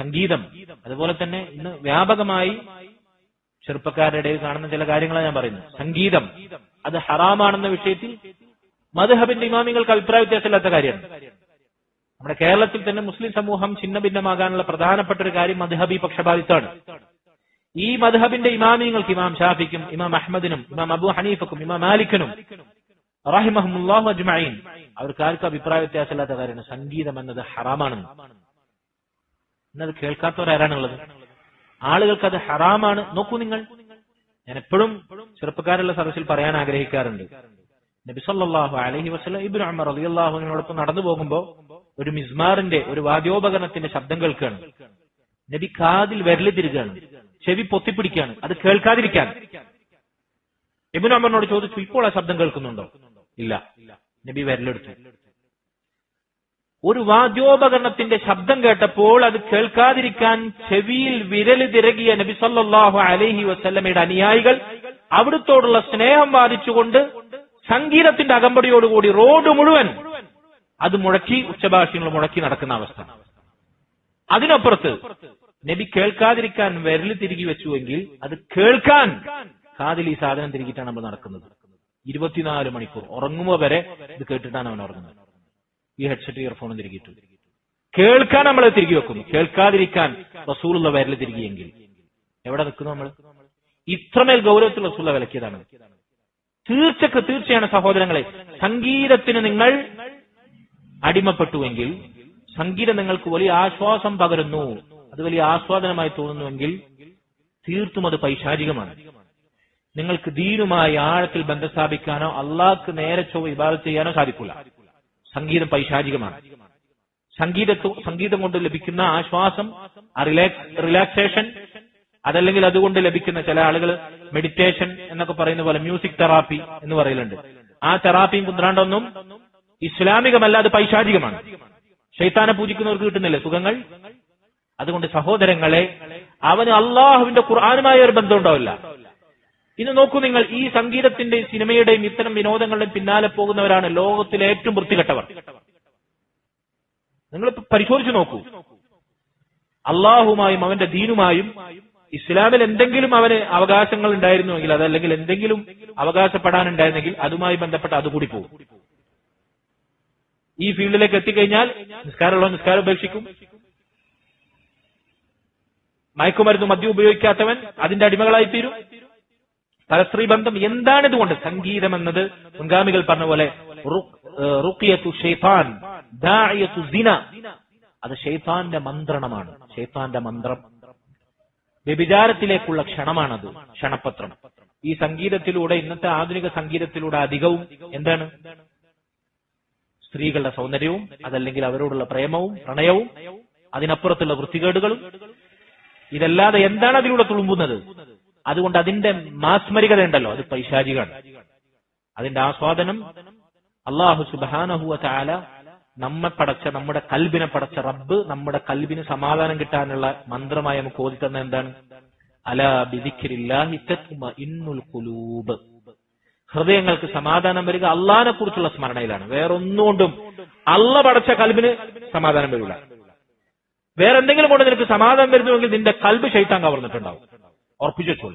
സംഗീതം. അതുപോലെ തന്നെ ഇന്ന് വ്യാപകമായി ചെറുപ്പക്കാരുടെ ഇടയിൽ കാണുന്ന ചില കാര്യങ്ങളാണ് ഞാൻ പറയുന്നത്. സംഗീതം. അത് ഹറാമാണെന്ന വിഷയത്തിൽ മധുഹബിന്റെ ഇമാമികൾക്ക് അഭിപ്രായ വ്യത്യാസമില്ലാത്ത കാര്യമാണ്. നമ്മുടെ കേരളത്തിൽ തന്നെ മുസ്ലിം സമൂഹം ഛിന്ന ഭിന്നമാകാനുള്ള പ്രധാനപ്പെട്ട ഒരു കാര്യം മധുഹബി പക്ഷപാതിത്വമാണ്. ഈ മധുഹബിന്റെ ഇമാമിങ്ങൾക്ക് ഇമാം ഷാഫിക്കും ഇമാം അഹമ്മദിനും ഇമാം അബു ഹനീഫക്കും ഇമാം മാലിക്കിനും റഹിമഹമുല്ലാഹു അജ്മീൻ അവർക്ക് ആർക്കും അഭിപ്രായ വ്യത്യാസമില്ലാത്ത കാര്യമാണ്. സംഗീതം എന്നത് ഹറാമാണെന്ന്. എന്നത് കേൾക്കാത്തവരാരാണുള്ളത് ആളുകൾക്ക് അത് ഹറാമാണ്. നോക്കൂ നിങ്ങൾ. ഞാൻ എപ്പോഴും ചെറുപ്പക്കാരുള്ള സദസ്സിൽ പറയാൻ ആഗ്രഹിക്കാറുണ്ട്. നബിസല്ലാഹു അലഹി അലൈഹി വസല്ലം ഇബ്നു ഉമർ അള്ളാഹുവിനോടൊപ്പം നടന്നു പോകുമ്പോൾ ഒരു മിസ്മാറിന്റെ ഒരു വാദ്യോപകരണത്തിന്റെ ശബ്ദം കേൾക്കുകയാണ്. നബി കാതിൽ വിരൽ തിരികാണ് ചെവി പൊത്തിപ്പിടിക്കുകയാണ്. അത് കേൾക്കാതിരിക്കാൻ. ഇബ്നു ഉമറിനോട് ചോദിച്ചു ഇപ്പോൾ ആ ശബ്ദം കേൾക്കുന്നുണ്ടോ? ഇല്ല. നബി വിരലെടുത്തു. ഒരു വാദ്യോപകരണത്തിന്റെ ശബ്ദം കേട്ടപ്പോൾ അത് കേൾക്കാതിരിക്കാൻ ചെവിയിൽ വിരൽ തിരകിയ നബി സല്ലല്ലാഹു അലൈഹി വസല്ലമയുടെ അനുയായികൾ അവിടുത്തോടുള്ള സ്നേഹം വാദിച്ചുകൊണ്ട് സംഗീതത്തിന്റെ അകമ്പടിയോടുകൂടി റോഡ് മുഴുവൻ അത് മുഴക്കി ഉച്ചഭാഷ്യങ്ങൾ മുഴക്കി നടക്കുന്ന അവസ്ഥ. അതിനപ്പുറത്ത് നബി കേൾക്കാതിരിക്കാൻ വിരൽ തിരികെ വെച്ചുവെങ്കിൽ അത് കേൾക്കാൻ കാതിൽ ഈ സാധനം തിരികിട്ടാണ് നമ്മൾ നടക്കുന്നത്. ഇരുപത്തിനാല് മണിക്കൂർ ഉറങ്ങുമ്പോ വരെ ഇത് കേട്ടിട്ടാണ് അവൻ ഉറങ്ങുന്നത്. ഈ ഹെഡ്സെറ്റ് ഇയർഫോണും തിരികിട്ടു കേൾക്കാൻ നമ്മൾ തിരികെ വെക്കുന്നു കേൾക്കാതിരിക്കാൻ റസൂലുള്ള വിരൽ തിരികെയെങ്കിൽ. എവിടെ നിൽക്കുന്നു നമ്മൾ ഇത്രമേൽ ഗൗരവത്തിൽ റസൂള്ള വിലക്കിയതാണ്. തീർച്ചക്ക് തീർച്ചയാണ് സഹോദരങ്ങളെ സംഗീതത്തിന് നിങ്ങൾ അടിമപ്പെട്ടുവെങ്കിൽ സംഗീതം നിങ്ങൾക്ക് വലിയ ആശ്വാസം പകരുന്നു. അത് വലിയ ആസ്വാദനമായി തോന്നുന്നുവെങ്കിൽ തീർത്തും അത് പൈശാചികമാണ്. നിങ്ങൾക്ക് ദീനുമായി ആഴത്തിൽ ബന്ധം സ്ഥാപിക്കാനോ അള്ളാഹ്ക്ക് നേരെ ചൊവ്വ ഇബാദത്ത് ചെയ്യാനോ സാധിക്കില്ല സംഗീതം പൈശാചികമാണ്. സംഗീതത്തു സംഗീതം കൊണ്ട് ലഭിക്കുന്ന ആശ്വാസം റിലാക്സേഷൻ അതല്ലെങ്കിൽ അതുകൊണ്ട് ലഭിക്കുന്ന ചില ആളുകൾ മെഡിറ്റേഷൻ എന്നൊക്കെ പറയുന്ന പോലെ മ്യൂസിക് തെറാപ്പി എന്ന് പറയലുണ്ട്. ആ തെറാപ്പിയും കുന്ത്രാണ്ടൊന്നും ഇസ്ലാമികമല്ല അത് പൈശാചികമാണ്. ശൈത്താനെ പൂജിക്കുന്നവർക്ക് കിട്ടുന്നില്ലേ സുഖങ്ങൾ? അതുകൊണ്ട് സഹോദരങ്ങളെ അവന് അള്ളാഹുവിന്റെ ഖുർആാനുമായ ഒരു ബന്ധം ഉണ്ടാവില്ല. ഇന്ന് നോക്കൂ നിങ്ങൾ ഈ സംഗീതത്തിന്റെയും സിനിമയുടെയും ഇത്തരം വിനോദങ്ങളുടെയും പിന്നാലെ പോകുന്നവരാണ് ലോകത്തിലെ ഏറ്റവും വൃത്തികെട്ടവർ. നിങ്ങൾ പരിശോധിച്ചു നോക്കൂ. അള്ളാഹുമായും അവന്റെ ദീനുമായും ഇസ്ലാമിൽ എന്തെങ്കിലും അവന് അവകാശങ്ങൾ ഉണ്ടായിരുന്നുവെങ്കിൽ അതല്ലെങ്കിൽ എന്തെങ്കിലും അവകാശപ്പെടാനുണ്ടായിരുന്നെങ്കിൽ അതുമായി ബന്ധപ്പെട്ട് അതുകൂടി പോകും. ഈ ഫീൽഡിലേക്ക് എത്തിക്കഴിഞ്ഞാൽ നിസ്കാരമുള്ള നിസ്കാരം ഉപേക്ഷിക്കും. മയക്കുമരുന്ന് മദ്യം ഉപയോഗിക്കാത്തവൻ അതിന്റെ അടിമകളായി തീരും പരസ്ത്രീ ബന്ധം എന്താണ് ഇതുകൊണ്ട് സംഗീതം എന്നത് മുൻഗാമികൾ പറഞ്ഞ പോലെ അത് ഷെയ്ത്താന്റെ മന്ത്രണമാണ്. ഷെയ്ത്താന്റെ മന്ത്രം. വ്യഭിചാരത്തിലേക്കുള്ള ക്ഷണമാണത് ക്ഷണപത്രം. ഈ സംഗീതത്തിലൂടെ ഇന്നത്തെ ആധുനിക സംഗീതത്തിലൂടെ അധികവും എന്താണ്? സ്ത്രീകളുടെ സൗന്ദര്യവും അതല്ലെങ്കിൽ അവരോടുള്ള പ്രേമവും പ്രണയവും അതിനപ്പുറത്തുള്ള വൃത്തികേടുകളും. ഇതല്ലാതെ എന്താണ് അതിലൂടെ തുളുമ്പുന്നത്? അതുകൊണ്ട് അതിന്റെ മാസ്മരികത ഉണ്ടല്ലോ അത് പൈശാചികാണ് അതിന്റെ ആസ്വാദനം അള്ളാഹു സുബാനഹുവ ചാല നമ്മെ പടച്ച നമ്മുടെ കൽബിനെ പടച്ച റബ്ബ് നമ്മുടെ കൽബിന് സമാധാനം കിട്ടാനുള്ള മന്ത്രമായി നമുക്ക് ഓതി തന്ന എന്താണ്? അല ഹൃദയങ്ങൾക്ക് സമാധാനം വരിക അള്ളാഹിനെ കുറിച്ചുള്ള സ്മരണയിലാണ്. വേറൊന്നുകൊണ്ടും അള്ള പടച്ച കൽബിന് സമാധാനം വരില്ല. വേറെന്തെങ്കിലും കൊണ്ട് നിനക്ക് സമാധാനം വരുന്നുവെങ്കിൽ നിന്റെ കൽബ് ശൈത്താൻ കവർന്നിട്ടുണ്ടാവും. اور مجھے چھوڑ